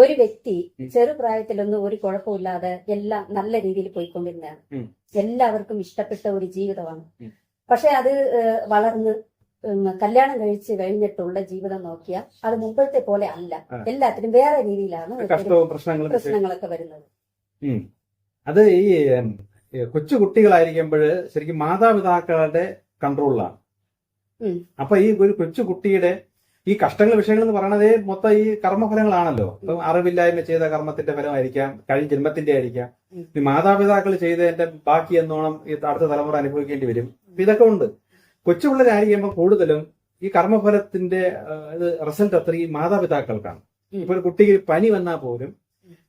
ഒരു വ്യക്തി. ചെറുപ്രായത്തിലൊന്നും ഒരു കുഴപ്പമില്ലാതെ എല്ലാം നല്ല രീതിയിൽ പോയിക്കൊണ്ടിരുന്നതാണ് എല്ലാവർക്കും ഇഷ്ടപ്പെട്ട ഒരു ജീവിതമാണ്. പക്ഷെ അത് വളർന്ന് കല്യാണം കഴിച്ച് കഴിഞ്ഞിട്ടുള്ള ജീവിതം നോക്കിയാൽ അത് മുമ്പത്തെ പോലെ അല്ല. എല്ലാത്തിനും വേറെ രീതിയിലാണ് പ്രശ്നങ്ങളൊക്കെ വരുന്നത് അത് ഈ കൊച്ചുകുട്ടികളായിരിക്കുമ്പോൾ ഈ കൊച്ചു കുട്ടികളായിരിക്കുമ്പോൾ ശരിക്കും മാതാപിതാക്കളുടെ കൺട്രോളിലാണ്. അപ്പൊ ഈ ഒരു കൊച്ചു കുട്ടിയുടെ ഈ കഷ്ടങ്ങൾ വിഷയങ്ങൾ എന്ന് പറയണത് മൊത്തം ഈ കർമ്മഫലങ്ങളാണല്ലോ. ഇപ്പം അറിവില്ലായ്മ ചെയ്ത കർമ്മത്തിന്റെ ഫലമായിരിക്കാം കഴിഞ്ഞ ജന്മത്തിന്റെ ആയിരിക്കാം. മാതാപിതാക്കൾ ചെയ്തതിന്റെ ബാക്കി എന്നോണം ഈ അടുത്ത തലമുറ അനുഭവിക്കേണ്ടി വരും. ഇതൊക്കെ ഉണ്ട്. കൊച്ചു പിള്ളേരായിരിക്കുമ്പോൾ കൂടുതലും ഈ കർമ്മഫലത്തിന്റെ ഇത് റിസൾട്ട് അത്ര ഈ മാതാപിതാക്കൾക്കാണ്. ഇപ്പൊ ഒരു കുട്ടിക്ക് പനി വന്നാൽ പോലും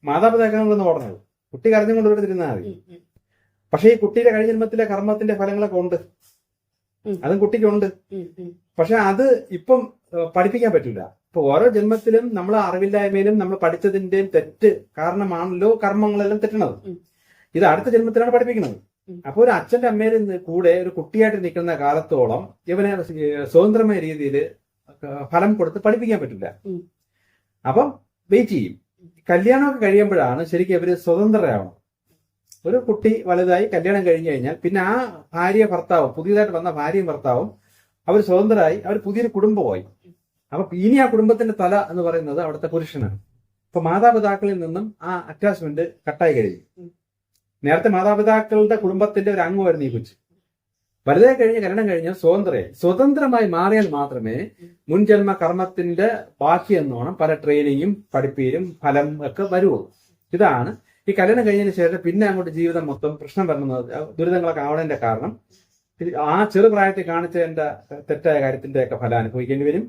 മാതാപിതാക്കളൊന്നും ഓടുന്നത് കുട്ടി കരഞ്ഞുകൊണ്ട് ഇവിടെ തിരുന്നാൽ മതി. പക്ഷേ ഈ കുട്ടിയുടെ കഴിഞ്ഞ ജന്മത്തിലെ കർമ്മത്തിന്റെ ഫലങ്ങളൊക്കെ ഉണ്ട്. അതും കുട്ടിക്കുണ്ട്. പക്ഷെ അത് ഇപ്പം പഠിപ്പിക്കാൻ പറ്റില്ല. ഇപ്പൊ ഓരോ ജന്മത്തിലും നമ്മൾ അറിവില്ലായ്മയിലും നമ്മൾ പഠിച്ചതിന്റെയും തെറ്റ് കാരണമാണല്ലോ കർമ്മങ്ങളെല്ലാം തെറ്റണത്. ഇത് അടുത്ത ജന്മത്തിലാണ് പഠിപ്പിക്കുന്നത്. അപ്പൊ ഒരു അച്ഛന്റെ അമ്മയുടെ കൂടെ ഒരു കുട്ടിയായിട്ട് നിൽക്കുന്ന കാലത്തോളം ഇവനെ സ്വതന്ത്രമായ രീതിയിൽ ഫലം കൊടുത്ത് പഠിപ്പിക്കാൻ പറ്റില്ല. അപ്പം വെയിറ്റ് ചെയ്യും. കല്യാണമൊക്കെ കഴിയുമ്പോഴാണ് ശരിക്കും അവർ സ്വതന്ത്രരാവണം. ഒരു കുട്ടി വലുതായി കല്യാണം കഴിഞ്ഞു കഴിഞ്ഞാൽ പിന്നെ ആ ഭാര്യ ഭർത്താവും പുതിയതായിട്ട് വന്ന ഭാര്യയും ഭർത്താവും അവർ സ്വതന്ത്രരായി അവർ പുതിയൊരു കുടുംബമായി. അപ്പൊ ഇനി ആ കുടുംബത്തിന്റെ തല എന്ന് പറയുന്നത് അവിടുത്തെ പുരുഷനാണ്. അപ്പൊ മാതാപിതാക്കളിൽ നിന്നും ആ അറ്റാച്ച്മെന്റ് കട്ടായി കഴിഞ്ഞു. നേരത്തെ മാതാപിതാക്കളുടെ കുടുംബത്തിന്റെ ഒരു അംഗമായിരുന്നു ഈ കൊച്ചു. വലുതെ കഴിഞ്ഞ് കല്യാണം കഴിഞ്ഞ സ്വതന്ത്രയായി. സ്വതന്ത്രമായി മാറിയാൽ മാത്രമേ മുൻജന്മ കർമ്മത്തിന്റെ ബാക്കി എന്നോണം പല ട്രെയിനിങ്ങും പഠിപ്പീരും ഫലം ഒക്കെ വരുള്ളൂ ഇതാണ് ഈ കല്യാണം കഴിഞ്ഞതിന് ശേഷം പിന്നെ അങ്ങോട്ട് ജീവിതം മൊത്തം പ്രശ്നം വരുന്നത് ദുരിതങ്ങളൊക്കെ ആവണതിന്റെ കാരണം. ആ ചെറുപ്രായത്തിൽ കാണിച്ച എന്റെ തെറ്റായ കാര്യത്തിന്റെ ഒക്കെ ഫലം അനുഭവിക്കേണ്ടി വരും.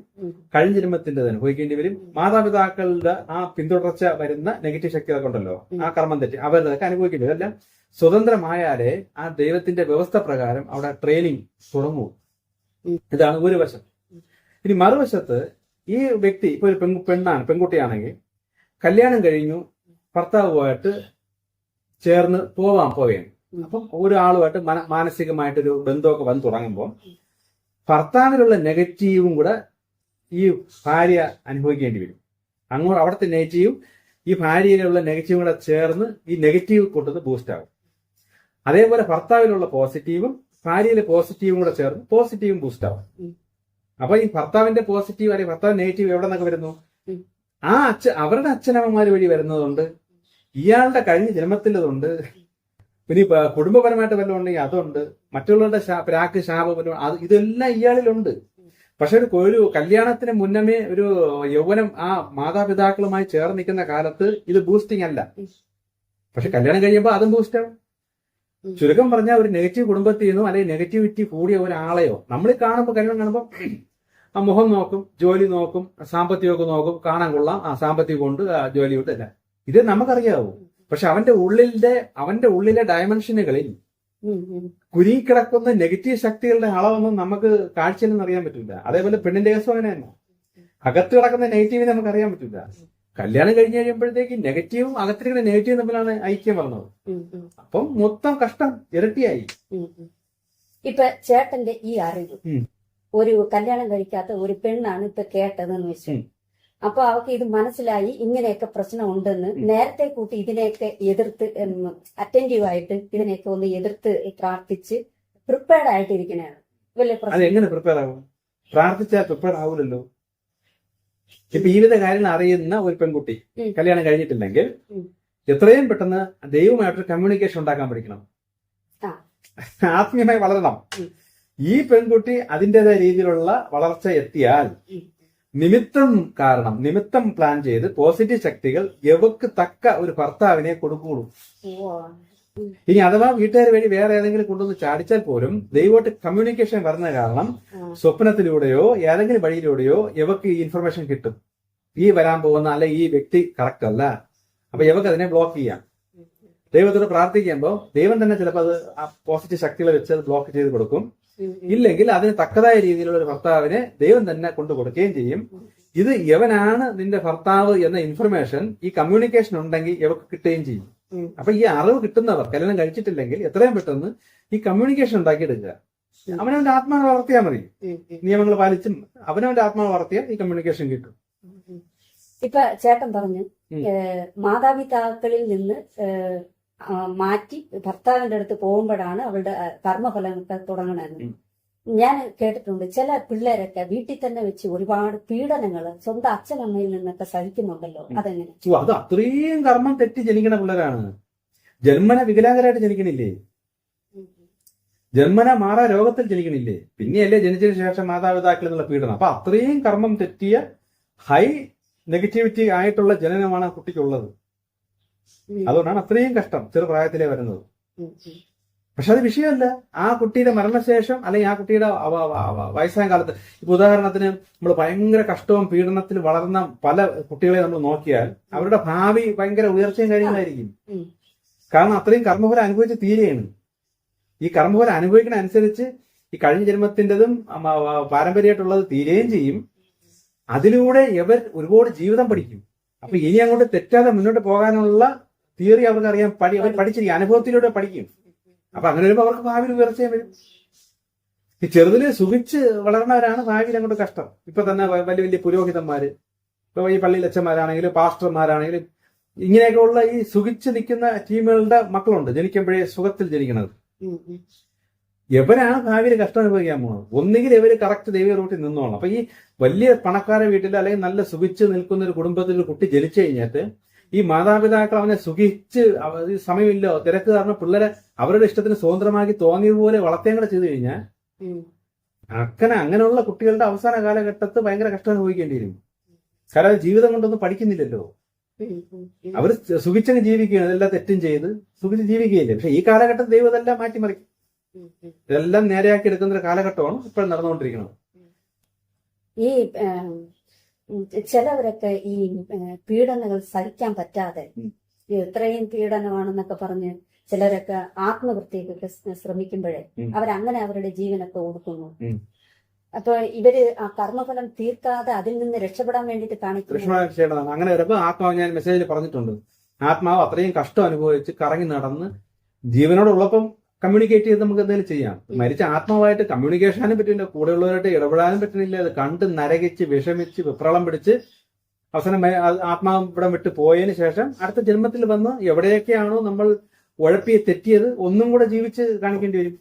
കഴിഞ്ഞ ജന്മത്തിന്റെ അനുഭവിക്കേണ്ടി വരും. മാതാപിതാക്കളുടെ ആ പിന്തുടർച്ച വരുന്ന നെഗറ്റീവ് ശക്തികളൊക്കെ ഉണ്ടല്ലോ ആ കർമ്മം തെറ്റി അവരുടെയൊക്കെ അനുഭവിക്കേണ്ടി വരും. എല്ലാം സ്വതന്ത്രമായാലേ ആ ദൈവത്തിന്റെ വ്യവസ്ഥ പ്രകാരം അവിടെ ട്രെയിനിങ് തുടങ്ങൂ. ഇതാണ് ഒരു വശം. ഇനി മറുവശത്ത് ഈ വ്യക്തി ഇപ്പൊ ഒരു പെൺ പെണ്ണാണ് പെൺകുട്ടിയാണെങ്കിൽ കല്യാണം കഴിഞ്ഞു ഭർത്താവുമായിട്ട് ചേർന്ന് പോവാൻ പോവുകയാണ്. അപ്പം ഒരാളുമായിട്ട് മന- മാനസികമായിട്ടൊരു ബന്ധമൊക്കെ വന്ന് തുടങ്ങുമ്പോൾ ഭർത്താവിനുള്ള നെഗറ്റീവും കൂടെ ഈ ഭാര്യ അനുഭവിക്കേണ്ടി വരും. അങ്ങോട്ട് അവിടുത്തെ നെഗറ്റീവും ഈ ഭാര്യയിലുള്ള നെഗറ്റീവും കൂടെ ചേർന്ന് ഈ നെഗറ്റീവ് കൊണ്ടുവന്ന് ബൂസ്റ്റ് ആകും അതേപോലെ ഭർത്താവിലുള്ള പോസിറ്റീവും ഭാര്യയിലെ പോസിറ്റീവും കൂടെ ചേർന്ന് പോസിറ്റീവും ബൂസ്റ്റ് ആവും. അപ്പൊ ഈ ഭർത്താവിന്റെ പോസിറ്റീവ് അല്ലെങ്കിൽ ഭർത്താവ് നെഗറ്റീവ് എവിടെ നിന്നൊക്കെ വരുന്നു ആ അച്ഛ അവരുടെ അച്ഛനമ്മമാര് വഴി വരുന്നതുണ്ട് ഇയാളുടെ കഴിഞ്ഞ ജന്മത്തിലതുണ്ട് പിന്നെ ഇനി കുടുംബപരമായിട്ട് വല്ലതും ഉണ്ടെങ്കിൽ അതുണ്ട്. മറ്റുള്ളവരുടെ പ്രാക്ക് ശാപം അത് ഇതെല്ലാം ഇയാളിലുണ്ട്. പക്ഷെ ഒരു ഒരു കല്യാണത്തിന് മുന്നമേ ഒരു യൗവനം ആ മാതാപിതാക്കളുമായി ചേർന്ന് നിൽക്കുന്ന കാലത്ത് ഇത് ബൂസ്റ്റിംഗ് അല്ല. പക്ഷെ കല്യാണം കഴിയുമ്പോൾ അതും ബൂസ്റ്റ് ആവും. ഉം. ചുരുക്കം പറഞ്ഞാൽ ഒരു നെഗറ്റീവ് കുടുംബത്തിൽ നിന്നോ അല്ലെങ്കിൽ നെഗറ്റിവിറ്റി കൂടിയ ഒരാളെയോ. നമ്മൾ കാണുമ്പോൾ കല്യാണം കാണുമ്പോൾ ആ മുഖം നോക്കും ജോലി നോക്കും സാമ്പത്തികമൊക്കെ നോക്കും കാണാൻ കൊള്ളാം. ആ സാമ്പത്തികം കൊണ്ട് ജോലി കൊണ്ട് അല്ല ഇത് നമുക്കറിയാവൂ പക്ഷെ അവന്റെ ഉള്ളിലെ അവന്റെ ഉള്ളിലെ ഡയമെൻഷനുകളിൽ ഉം. നെഗറ്റീവ് ശക്തികളുടെ അളവൊന്നും നമുക്ക് കാഴ്ചയിൽ നിന്ന് അറിയാൻ പറ്റില്ല അതേപോലെ പെണ്ണിന്റെ കേസും അങ്ങനെ തന്നെ അകത്ത് കിടക്കുന്ന നെഗറ്റീവിനെ നമുക്ക് അറിയാൻ പറ്റില്ല കല്യാണം കഴിഞ്ഞ് കഴിയുമ്പോഴത്തേക്ക് നെഗറ്റീവും അകത്തിരിക്കുന്ന നെഗറ്റീവും തമ്മിലാണ് ഐക്യം പറഞ്ഞത്. അപ്പം മൊത്തം കഷ്ടം ഇരട്ടിയായി. ഇപ്പൊ ചേട്ടന്റെ ഈ അറിവ് ഒരു കല്യാണം കഴിക്കാത്ത ഒരു പെണ്ണാണ് ഇപ്പൊ കേട്ടതെന്ന് വെച്ചു. അപ്പൊ അവർക്ക് ഇത് മനസ്സിലായി ഇങ്ങനെയൊക്കെ പ്രശ്നം ഉണ്ടെന്ന്. നേരത്തെ കൂട്ടി ഇതിനെയൊക്കെ എതിർത്ത് അറ്റന്റീവ് ആയിട്ട് ഇതിനെയൊക്കെ ഒന്ന് എതിർത്ത് പ്രാർത്ഥിച്ച് പ്രിപ്പയർഡ് ആയിട്ട് ഇരിക്കണതാണ് വലിയ പ്രശ്നം എങ്ങനെ പ്രിപ്പയർ ആവും പ്രാർത്ഥിച്ചാൽ പ്രിപ്പയർ ആവൂലല്ലോ ഇപ്പൊ ഈ വിധ കാര്യങ്ങൾ അറിയുന്ന ഒരു പെൺകുട്ടി കല്യാണം കഴിഞ്ഞിട്ടില്ലെങ്കിൽ എത്രയും പെട്ടെന്ന് ദൈവമായിട്ടൊരു കമ്മ്യൂണിക്കേഷൻ ഉണ്ടാക്കാൻ പഠിക്കണം ആ. ആത്മീയമായി വളരണം. ഈ പെൺകുട്ടി അതിന്റെതായ രീതിയിലുള്ള വളർച്ച എത്തിയാൽ. നിമിത്തം കാരണം നിമിത്തം പ്ലാൻ ചെയ്ത് പോസിറ്റീവ് ശക്തികൾ എവക്ക് തക്ക ഒരു ഭർത്താവിനെ കൊടുക്കുള്ളൂ. ഇനി അഥവാ വീട്ടുകാർ വഴി വേറെ ഏതെങ്കിലും കൊണ്ടുവന്ന് ചാടിച്ചാൽ പോലും ദൈവമായിട്ട് കമ്മ്യൂണിക്കേഷൻ വരുന്ന കാരണം സ്വപ്നത്തിലൂടെയോ ഏതെങ്കിലും വഴിയിലൂടെയോ ഇവക്ക് ഈ ഇൻഫർമേഷൻ കിട്ടും. ഈ വരാൻ പോകുന്ന അല്ലെ ഈ വ്യക്തി കറക്റ്റ് അല്ല. അപ്പൊ ഇവക്ക് അതിനെ ബ്ലോക്ക് ചെയ്യാം. ദൈവത്തോട് പ്രാർത്ഥിക്കുമ്പോൾ ദൈവം തന്നെ ചിലപ്പോൾ അത് ആ പോസിറ്റീവ് ശക്തികളെ വെച്ച് അത് ബ്ലോക്ക് ചെയ്ത് കൊടുക്കും. ഇല്ലെങ്കിൽ അതിന് തക്കതായ രീതിയിലുള്ള ഒരു ഭർത്താവിനെ ദൈവം തന്നെ കൊണ്ടു കൊടുക്കുകയും ചെയ്യും ഇത് എവനാണ് നിന്റെ ഭർത്താവ് എന്ന ഇൻഫർമേഷൻ ഈ കമ്മ്യൂണിക്കേഷൻ ഉണ്ടെങ്കിൽ ഇവക്ക് കിട്ടുകയും ചെയ്യും. അപ്പൊ ഈ അറിവ് കിട്ടുന്നവർ കല്യാണം കഴിച്ചിട്ടില്ലെങ്കിൽ എത്രയും പെട്ടെന്ന് ഈ കമ്മ്യൂണിക്കേഷൻ ഉണ്ടാക്കിയെടുക്കുക. അവനവന്റെ ആത്മാവ് വളർത്തിയാൽ മതി. നിയമങ്ങൾ പാലിച്ചും അവനവന്റെ ആത്മാവ് വളർത്തിയാൽ ഈ കമ്മ്യൂണിക്കേഷൻ കിട്ടും. ഇപ്പൊ ചേട്ടൻ പറഞ്ഞു. മാതാപിതാക്കളിൽ നിന്ന് മാറ്റി ഭർത്താവിന്റെ അടുത്ത് പോകുമ്പോഴാണ് അവളുടെ കർമ്മഫലമൊക്കെ തുടങ്ങണമെന്ന് ഞാൻ കേട്ടിട്ടുണ്ട് ചില പിള്ളേരൊക്കെ വീട്ടിൽ തന്നെ വെച്ച് ഒരുപാട് പീഡനങ്ങൾ സ്വന്തം അച്ഛനമ്മയിൽ നിന്നൊക്കെ സഹിക്കുന്നുണ്ടല്ലോ. അതെങ്ങനെ? അത് അത്രയും കർമ്മം തെറ്റി ജനിക്കണ പിള്ളേരാണ്. ജന്മന വികലാംഗരായിട്ട് ജനിക്കണില്ലേ? ജന്മന മാറാ രോഗത്തിൽ ജനിക്കണില്ലേ? പിന്നെയല്ലേ ജനിച്ചതിന് ശേഷം മാതാപിതാക്കളിൽ നിന്നുള്ള പീഡനം. അപ്പൊ അത്രയും കർമ്മം തെറ്റിയ ഹൈ നെഗറ്റിവിറ്റി ആയിട്ടുള്ള ജനനമാണ് കുട്ടിക്കുള്ളത്. അതുകൊണ്ടാണ് അത്രയും കഷ്ടം ചെറുപ്രായത്തിലേ വരുന്നത്. പക്ഷെ അത് വിഷയമല്ല. ആ കുട്ടിയുടെ മരണശേഷം അല്ലെങ്കിൽ ആ കുട്ടിയുടെ വയസ്സായ കാലത്ത് ഇപ്പൊ ഉദാഹരണത്തിന് നമ്മൾ ഭയങ്കര കഷ്ടവും പീഡനത്തിൽ വളർന്ന പല കുട്ടികളെ നമ്മൾ നോക്കിയാൽ അവരുടെ ഭാവി ഭയങ്കര ഉയർച്ചയും കാര്യങ്ങളായിരിക്കും. കാരണം അത്രയും കർമ്മഫലം അനുഭവിച്ച് തീരെയാണ്. ഈ കർമ്മഫലം അനുഭവിക്കുന്ന അനുസരിച്ച് ഈ കഴിഞ്ഞ ജന്മത്തിന്റെതും പാരമ്പര്യമായിട്ടുള്ളത് തീരുകയും ചെയ്യും. അതിലൂടെ ഇവർ ഒരുപാട് ജീവിതം പഠിക്കും. അപ്പൊ ഇനി അങ്ങോട്ട് തെറ്റാതെ മുന്നോട്ട് പോകാനുള്ള തിയറി അവർക്ക് അറിയാൻ പഠി അവർ പഠിച്ചിരിക്കും അനുഭവത്തിലൂടെ പഠിക്കും. അപ്പൊ അങ്ങനെ വരുമ്പോൾ അവർക്ക് ഭാവിയിൽ ഉയർച്ചയും വരും. ഈ ചെറുതിൽ സുഖിച്ച് വളർന്നവരാണ് ഭാവിയിൽ അങ്ങോട്ട് കഷ്ടം. ഇപ്പൊ തന്നെ വലിയ വലിയ പുരോഹിതന്മാര്. ഇപ്പൊ ഈ പള്ളിയിൽ അച്ഛന്മാരാണെങ്കിലും പാസ്റ്റർമാരാണെങ്കിലും ഇങ്ങനെയൊക്കെയുള്ള ഈ സുഖിച്ച് നിൽക്കുന്ന ടീമുകളുടെ മക്കളുണ്ട്. ജനിക്കുമ്പോഴേ സുഖത്തിൽ ജനിക്കുന്നത്. എവരാണ് ഭാവിയിൽ കഷ്ടം അനുഭവിക്കാൻ പോകുന്നത് ഒന്നുകിൽ ഇവർ കറക്റ്റ് ദൈവ റൂട്ടിൽ നിന്നോളണം. അപ്പൊ ഈ വലിയ പണക്കാരെ വീട്ടിൽ അല്ലെങ്കിൽ നല്ല സുഖിച്ച് നിൽക്കുന്ന ഒരു കുടുംബത്തിൽ ഒരു കുട്ടി ജനിച്ചു കഴിഞ്ഞിട്ട് ഈ മാതാപിതാക്കൾ അവനെ സുഖിച്ച് സമയമില്ലോ തിരക്ക് കാരണം പിള്ളേരെ അവരുടെ ഇഷ്ടത്തിന് സ്വതന്ത്രമാക്കി തോന്നിയതുപോലെ വളർത്തുകയും കൂടെ ചെയ്തു കഴിഞ്ഞാൽ അക്കനെ അങ്ങനെ അങ്ങനെയുള്ള കുട്ടികളുടെ അവസാന കാലഘട്ടത്ത് ഭയങ്കര കഷ്ടം അനുഭവിക്കേണ്ടി വരും. കാരണം ജീവിതം കൊണ്ടൊന്നും പഠിക്കുന്നില്ലല്ലോ. അവർ സുഖിച്ചങ്ങ് ജീവിക്കുകയാണ് എല്ലാ തെറ്റും ചെയ്ത് സുഖിച്ച് ജീവിക്കുകയില്ലേ? പക്ഷെ ഈ കാലഘട്ടത്തിൽ ദൈവം ഇതെല്ലാം മാറ്റിമറിക്കും. ഇതെല്ലാം നേരെയാക്കി എടുക്കുന്ന ഒരു കാലഘട്ടമാണ് ഇപ്പോൾ നടന്നുകൊണ്ടിരിക്കുന്നത് ഈ ചിലവരൊക്കെ ഈ പീഡനങ്ങൾ സഹിക്കാൻ പറ്റാതെ. ഇത്രയും പീഡനമാണെന്നൊക്കെ പറഞ്ഞ് ചിലരൊക്കെ ആത്മവൃത്തിയൊക്കെ ശ്ര- ശ്രമിക്കുമ്പോഴേ. അവരങ്ങനെ അവരുടെ ജീവനൊക്കെ ഒടുക്കുന്നു ഉം. അപ്പൊ ഇവർ ആ കർമ്മഫലം തീർക്കാതെ അതിൽ നിന്ന് രക്ഷപ്പെടാൻ വേണ്ടിട്ട് ചെയ്യേണ്ടതാണ് അങ്ങനെ വരുമ്പോ ആത്മാവ് ഞാൻ മെസ്സേജിൽ പറഞ്ഞിട്ടുണ്ട് ആത്മാവ് അത്രയും കഷ്ടം അനുഭവിച്ച് കറങ്ങി നടന്ന് ജീവനോടുള്ളപ്പം കമ്മ്യൂണിക്കേറ്റ് ചെയ്ത് നമുക്ക് എന്തെങ്കിലും ചെയ്യാം. മരിച്ച ആത്മാവായിട്ട് കമ്മ്യൂണിക്കേഷനും പറ്റില്ല കൂടെയുള്ളവരായിട്ട് ഇടപെടാനും പറ്റുന്നില്ല. അത് കണ്ട് നരകിച്ച് വിഷമിച്ച് വിപ്രളം പിടിച്ച് അവസാനം ആത്മാവ് ഇവിടെ വിട്ട് പോയതിനു ശേഷം അടുത്ത ജന്മത്തിൽ വന്ന് എവിടെയൊക്കെയാണോ നമ്മൾ ഉഴപ്പിയെ തെറ്റിയത് ഒന്നും കൂടെ ജീവിച്ച് കാണിക്കേണ്ടി വരും.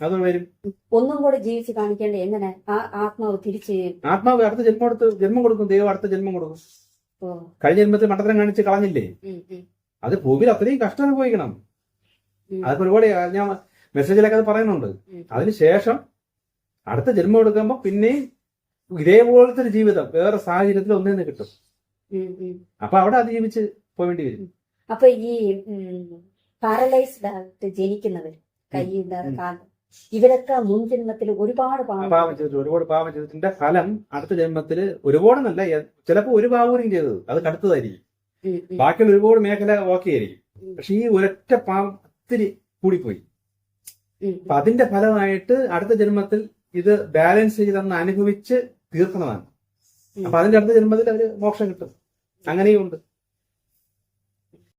അത് വരും. ഒന്നും കൂടെ ജീവിച്ച് കാണിക്കേണ്ട എങ്ങനെ? ആത്മാവ് തിരിച്ച് ആത്മാവ് അടുത്ത ജന്മം എടുത്ത് ജന്മം കൊടുക്കും. ദൈവം അടുത്ത ജന്മം കൊടുക്കും. കഴിഞ്ഞ ജന്മത്തിൽ മണ്ടത്തരം കാണിച്ച് കളഞ്ഞില്ലേ? അത് ഭൂമിയിൽ അത്രയും കഷ്ടം അനുഭവിക്കണം. അതൊക്കെ ഒരുപാട് ഞാൻ മെസ്സേജിലൊക്കെ അത് പറയുന്നുണ്ട്. അതിനുശേഷം അടുത്ത ജന്മം എടുക്കുമ്പോൾ പിന്നെയും ഇതേപോലത്തെ ഒരു ജീവിതം വേറെ സാഹചര്യത്തിൽ ഒന്നേന്ന് കിട്ടും. അപ്പൊ അവിടെ അതിജീവിച്ച് പോവേണ്ടി വരും. അപ്പൊ ഈ പാരലൈസ്ഡ് ആയിട്ട് ജനിക്കുന്നവർ കൈ ഇവരൊക്കെ മുൻജന്മത്തിൽ ഒരുപാട് പാപം ചെയ്തിട്ട് ഒരുപാട് പാപം ചെയ്തിട്ടുണ്ട്. ഫലം അടുത്ത ജന്മത്തിൽ ഒരുപാട് നല്ല ചിലപ്പോൾ ഒരു പാവൂരും ചെയ്തത് അത് കടുത്തതായിരിക്കും. ബാക്കിയുള്ള ഒരുപാട് മേഖല ഓക്കെ ആയിരിക്കും. പക്ഷെ ഈ ഒരൊറ്റ പാവം ഒത്തിരി കൂടിപ്പോയി. അപ്പൊ അതിന്റെ ഫലമായിട്ട് അടുത്ത ജന്മത്തിൽ ഇത് ബാലൻസ് ചെയ്തെന്ന് അനുഭവിച്ച് തീർക്കുന്നതാണ്. അപ്പൊ അതിന്റെ അടുത്ത ജന്മത്തിൽ അവർ മോക്ഷം കിട്ടും. അങ്ങനെയും ഉണ്ട്.